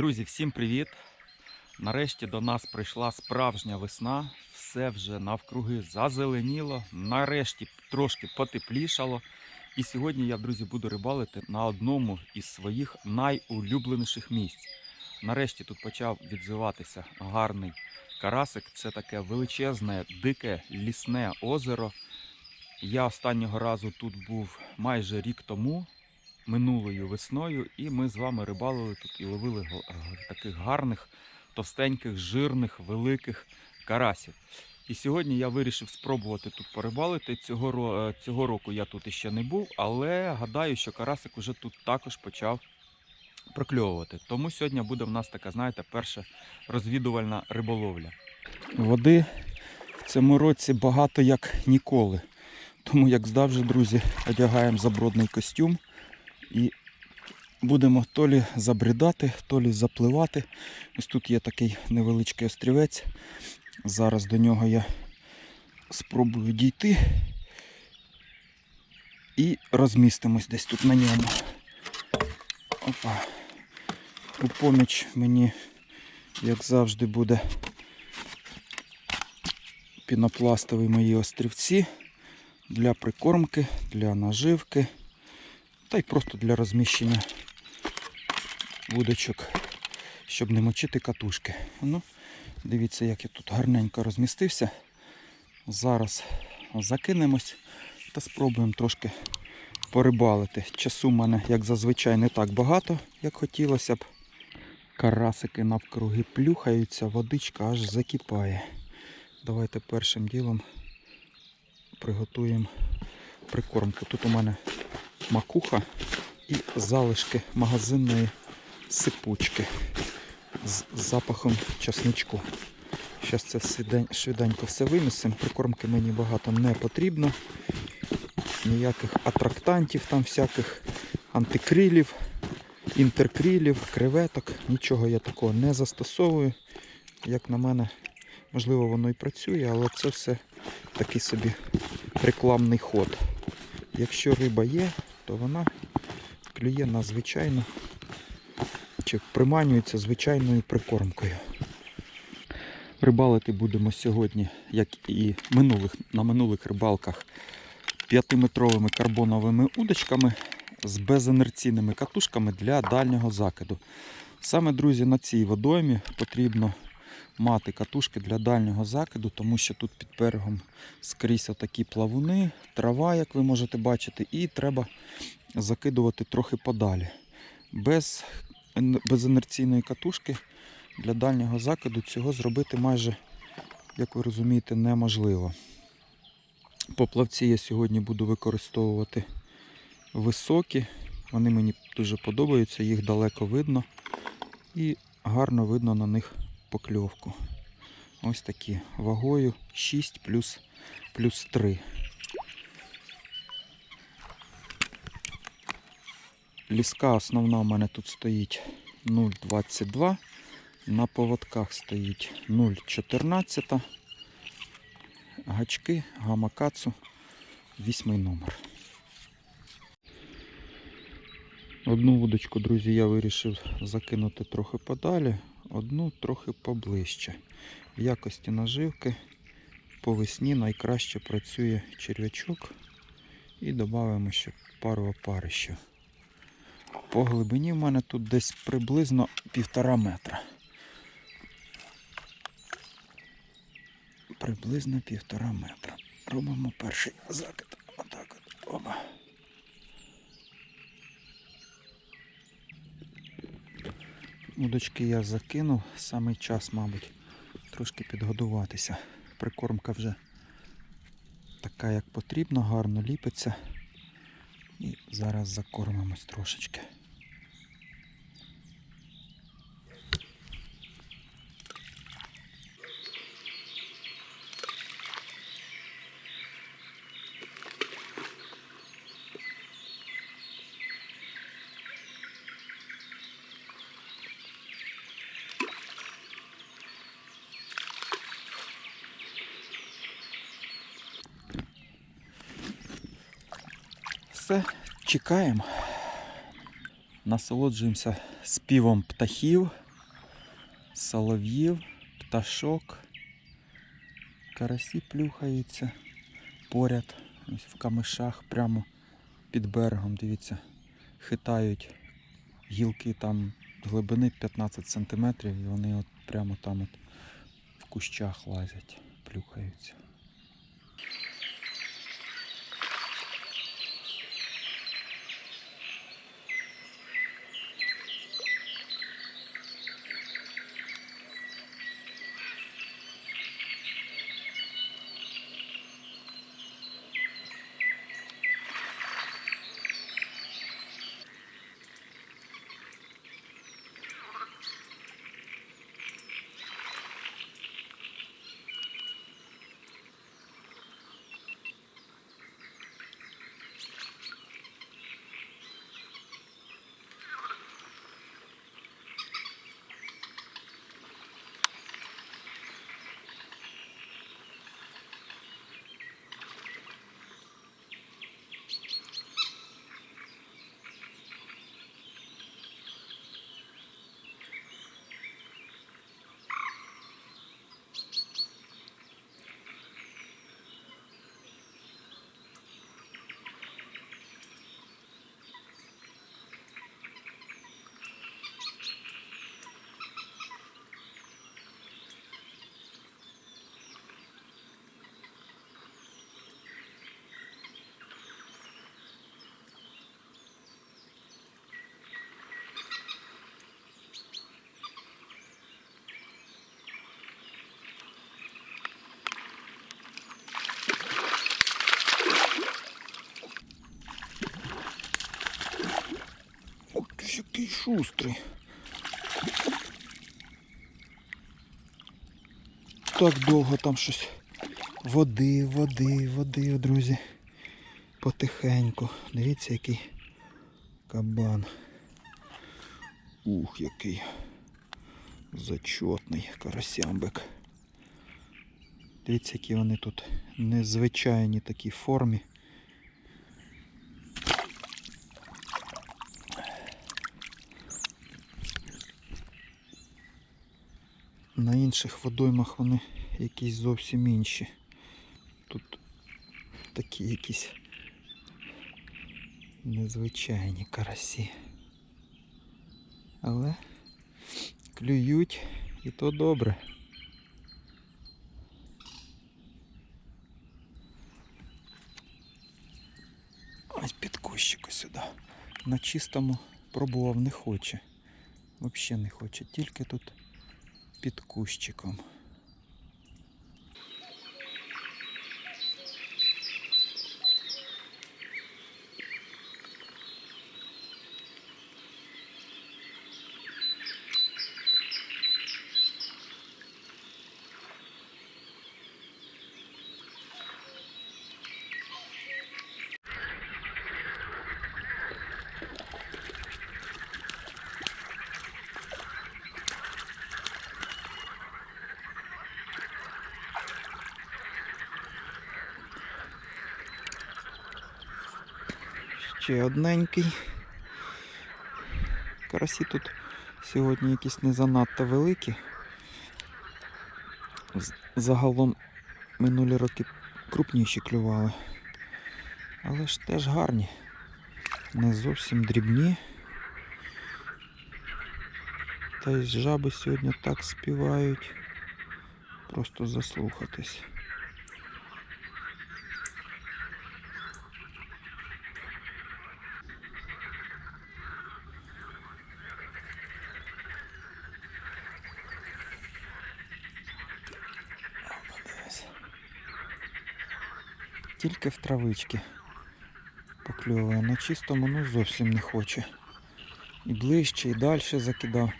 Друзі, всім привіт! Нарешті до нас прийшла справжня весна. Все вже навкруги зазеленіло. Нарешті трошки потеплішало. І сьогодні я, друзі, буду рибалити на одному із своїх найулюбленіших місць. Нарешті тут почав відзиватися гарний карасик. Це таке величезне, дике лісне озеро. Я останнього разу тут був майже рік тому, минулою весною, і ми з вами рибалили тут і ловили таких гарних, товстеньких, жирних, великих карасів. І сьогодні я вирішив спробувати тут порибалити. Цього, е, цього року я тут іще не був, але гадаю, що карасик уже тут також почав прокльовувати. Тому сьогодні буде в нас така, знаєте, перша розвідувальна риболовля. Води в цьому році багато як ніколи. Тому, як завжди, друзі, одягаємо забродний костюм і будемо то лі забридати, то лі запливати. Ось тут є такий невеличкий острівець. Зараз до нього я спробую дійти і розмістимось десь тут на ньому. Опа. У поміч мені, як завжди, буде пінопластові мої острівці для прикормки, для наживки та й просто для розміщення вудочок, щоб не мочити катушки. Ну, дивіться, як я тут гарненько розмістився. Зараз закинемось та спробуємо трошки порибалити. Часу в мене, як зазвичай, не так багато, як хотілося б. Карасики навкруги плюхаються, водичка аж закипає. Давайте першим ділом приготуємо прикормку. Тут у мене макуха і залишки магазинної сипучки з запахом часничку. Зараз це швиденько все винесемо. Прикормки мені багато не потрібно. Ніяких атрактантів там всяких антикрилів, інтеркрилів, креветок. Нічого я такого не застосовую. Як на мене, можливо, воно і працює, але це все такий собі рекламний ход. Якщо риба є, то вона клює на звичайну чи приманюється звичайною прикормкою. Рибалити будемо сьогодні, як і минулих, на минулих рибалках, 5-метровими карбоновими удочками з безінерційними катушками для дальнього закиду. Саме, друзі, на цій водоймі потрібно мати катушки для дальнього закиду, тому що тут під берегом скрізь такі плавуни, трава, як ви можете бачити, і треба закидувати трохи подалі. Без, без інерційної катушки для дальнього закиду цього зробити майже, як ви розумієте, неможливо. Поплавці я сьогодні буду використовувати високі. Вони мені дуже подобаються, їх далеко видно. І гарно видно на них покльовку. Ось такі вагою 6 плюс, плюс 3. Ліска основна у мене тут стоїть 0,22. На поводках стоїть 0,14. Гачки, гамакацу, вісьмий номер. Одну вудочку, друзі, я вирішив закинути трохи подалі, одну трохи поближче. В якості наживки по весні найкраще працює черв'ячок. І додаємо ще пару опарищів. По глибині в мене тут десь приблизно півтора метра. Приблизно півтора метра. Робимо перший закид. Отак от. Оба. Удочки я закинув, саме час, мабуть, трошки підгодуватися. Прикормка вже така, як потрібно, гарно ліпиться. І зараз закормимось трошечки. Все, чекаємо. Насолоджуємося співом птахів, солов'їв, пташок, карасі плюхаються поряд, ось в камишах, прямо під берегом, дивіться, хитають гілки там глибини 15 см і вони от прямо там от в кущах лазять, плюхаються. Шустрий. Так довго там щось. Води, води, води, друзі. Потихеньку. Дивіться, який кабан. Ух, який зачотний карасямбик. Дивіться, які вони тут незвичайні такі формі. На інших водоймах вони якісь зовсім інші. Тут такі якісь незвичайні карасі. Але клюють і то добре. Ось під кущику сюди. На чистому пробував не хоче. Взагалі не хоче, тільки тут під кущиком. Ще одненький. Карасі тут сьогодні якісь не занадто великі. Загалом минулі роки крупніші клювали. Але ж теж гарні. Не зовсім дрібні. Та й жаби сьогодні так співають. Просто заслухатись. Тільки в травички покльовує. На чистому ну зовсім не хоче. І ближче, і далі закидав.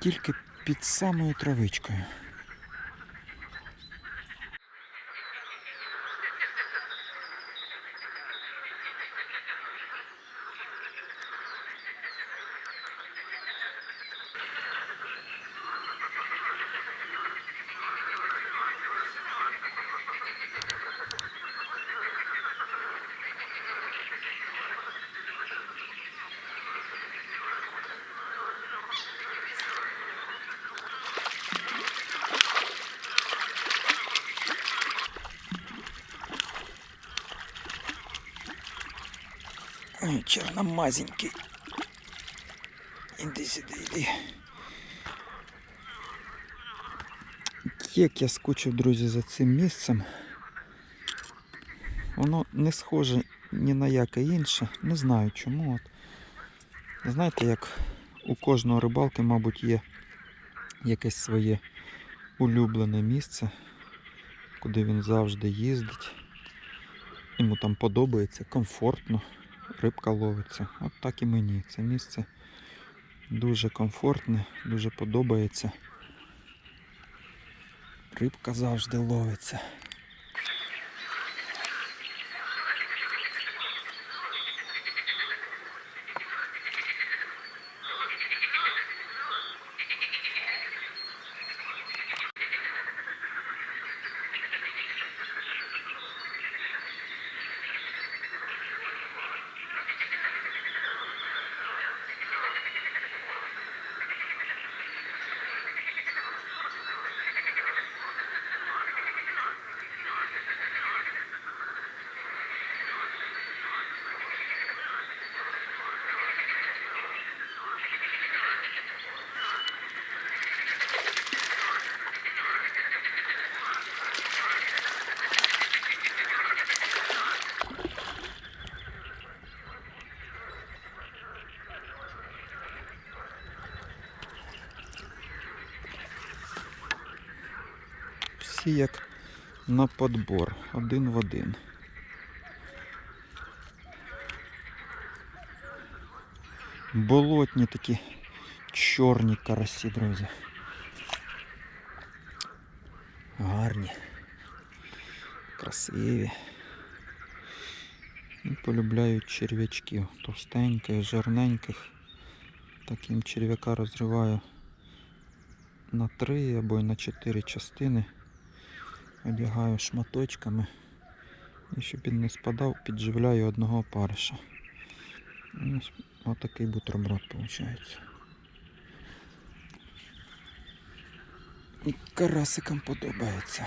Тільки під самою травичкою. Ой, чорномазенький. Іди сюди, іди. Як я скучив, друзі, за цим місцем. Воно не схоже ні на яке інше. Не знаю чому. От. Знаєте, як у кожного рибалки, мабуть, є якесь своє улюблене місце, куди він завжди їздить. Йому там подобається, комфортно, рибка ловиться. От так і мені. Це місце дуже комфортне, дуже подобається. Рибка завжди ловиться. Всі як на подбор, один в один. Болотні такі чорні карасі, друзі. Гарні. Красиві. І полюбляють черв'ячків. Товстеньких, жирненьких. Таким черв'яка розриваю на три або й на чотири частини. Одягаю шматочками. І щоб він не спадав, підживляю одного опариша. Ось отакий бутерброд виходить. І карасикам подобається.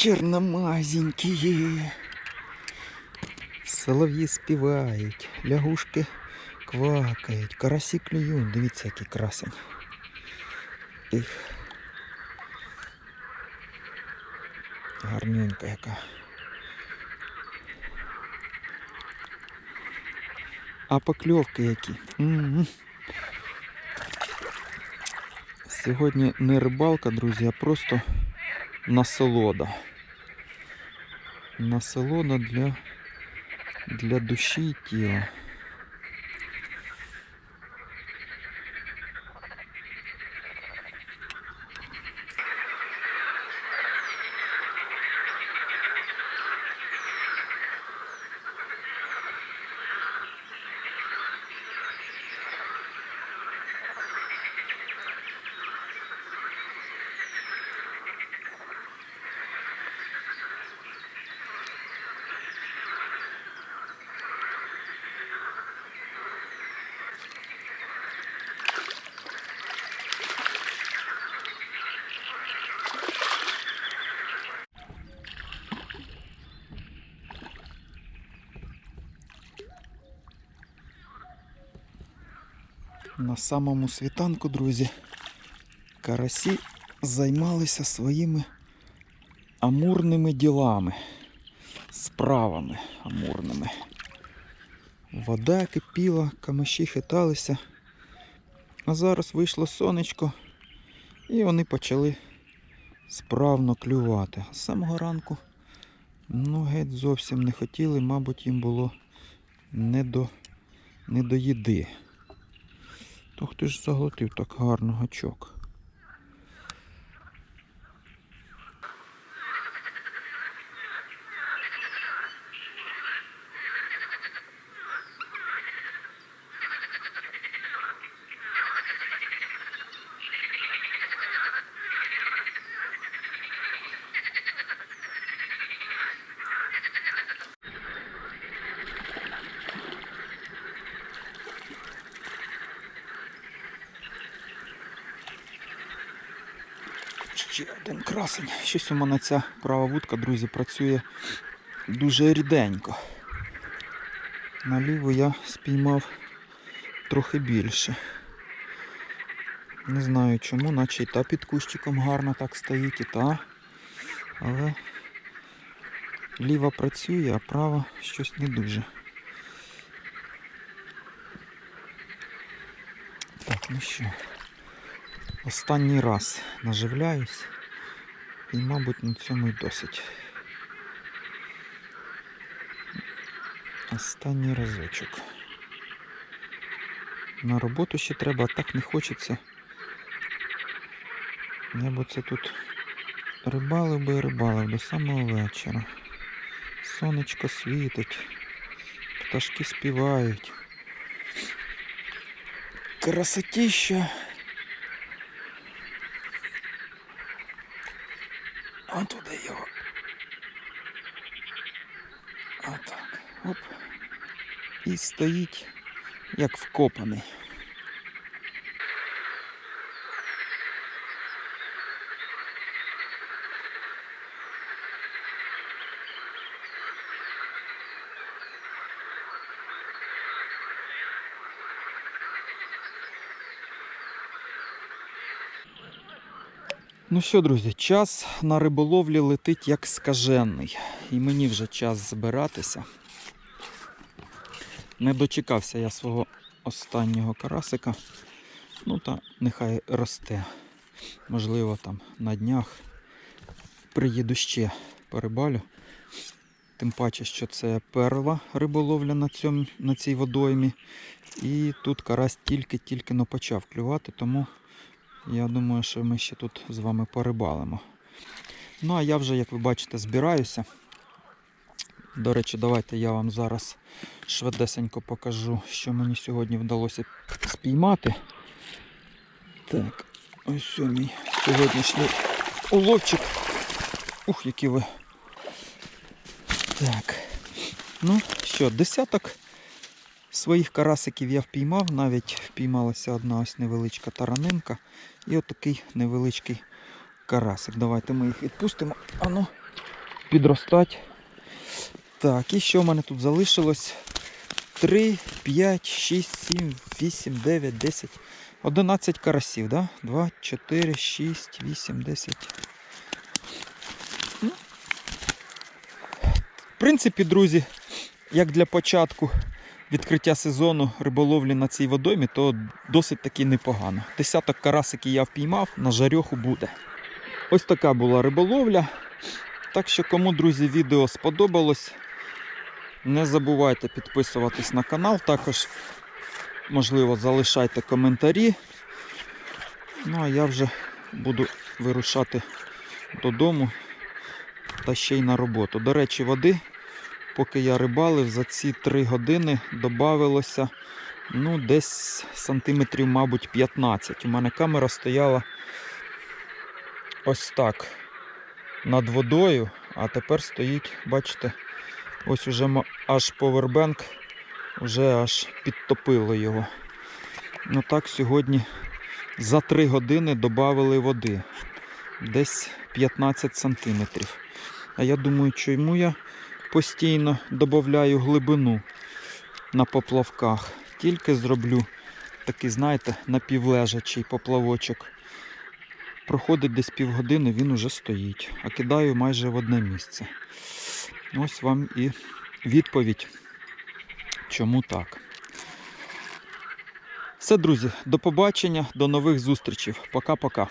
Чорномазенькі. Солов'ї співають, лягушки квакають, карасі клюють. Дивіться, який красень. Їх. Гарненька яка. А покльовки які. М-м. Сьогодні не рибалка, друзі, а просто насолода. Насолода для, для душі і тіла. На самому світанку, друзі, карасі займалися своїми амурними ділами, справами амурними. Вода кипіла, камиші хиталися. А зараз вийшло сонечко, і вони почали справно клювати. З самого ранку ну, геть зовсім не хотіли, мабуть, їм було не до, не до їди. То ти ж заглотив так гарно гачок? Ще один красень. Щось у мене ця права вудка, друзі, працює дуже ріденько. На ліву я спіймав трохи більше. Не знаю чому, наче і та під кущиком гарно так стоїть, і та. Але ліва працює, а права щось не дуже. Так, ну що. Останній раз наживляюсь і, мабуть, на цьому й досить. Останній разочок. На роботу ще треба, а так не хочеться. Я б це тут рибалив би рибалив до самого вечора. Сонечко світить, пташки співають. Красотища. Туди його. Отак. Оп. І стоїть як вкопаний. Ну що, друзі, час на риболовлі летить як скажений. І мені вже час збиратися. Не дочекався я свого останнього карасика. Ну та нехай росте. Можливо, там на днях приїду ще порибалю. Тим паче, що це перва риболовля на, цьому, на цій водоймі. І тут карась тільки-тільки почав клювати, тому я думаю, що ми ще тут з вами порибалимо. Ну, а я вже, як ви бачите, збираюся. До речі, давайте я вам зараз швидесенько покажу, що мені сьогодні вдалося спіймати. Так, ось мій сьогоднішній уловчик. Ух, які ви. Так. Ну що, десяток своїх карасиків я впіймав, навіть впіймалася одна ось невеличка таранинка і отакий невеличкий карасик. Давайте ми їх відпустимо. Ану, підростать. Так, і що в мене тут залишилось? 3, 5, 6, 7, 8, 9, 10, 11 карасів, да? 2, 4, 6, 8, 10. Ну. В принципі, друзі, як для початку відкриття сезону риболовлі на цій водоймі, то досить таки непогано. Десяток карасиків я впіймав, на жарьоху буде. Ось така була риболовля. Так що, кому, друзі, відео сподобалось, не забувайте підписуватись на канал. Також, можливо, залишайте коментарі. Ну, а я вже буду вирушати додому та ще й на роботу. До речі, води поки я рибалив, за ці 3 години додавилося ну, десь сантиметрів, мабуть, 15. У мене камера стояла ось так над водою, а тепер стоїть, бачите, ось уже аж повербенк, вже аж підтопило його. Ну так, сьогодні за 3 години додавили води. Десь 15 сантиметрів. А я думаю, чому я постійно додаю глибину на поплавках. Тільки зроблю такий, знаєте, напівлежачий поплавочок. Проходить десь півгодини, він уже стоїть, а кидаю майже в одне місце. Ось вам і відповідь. чому так. Все, друзі, до побачення, до нових зустрічей. Пока-пока.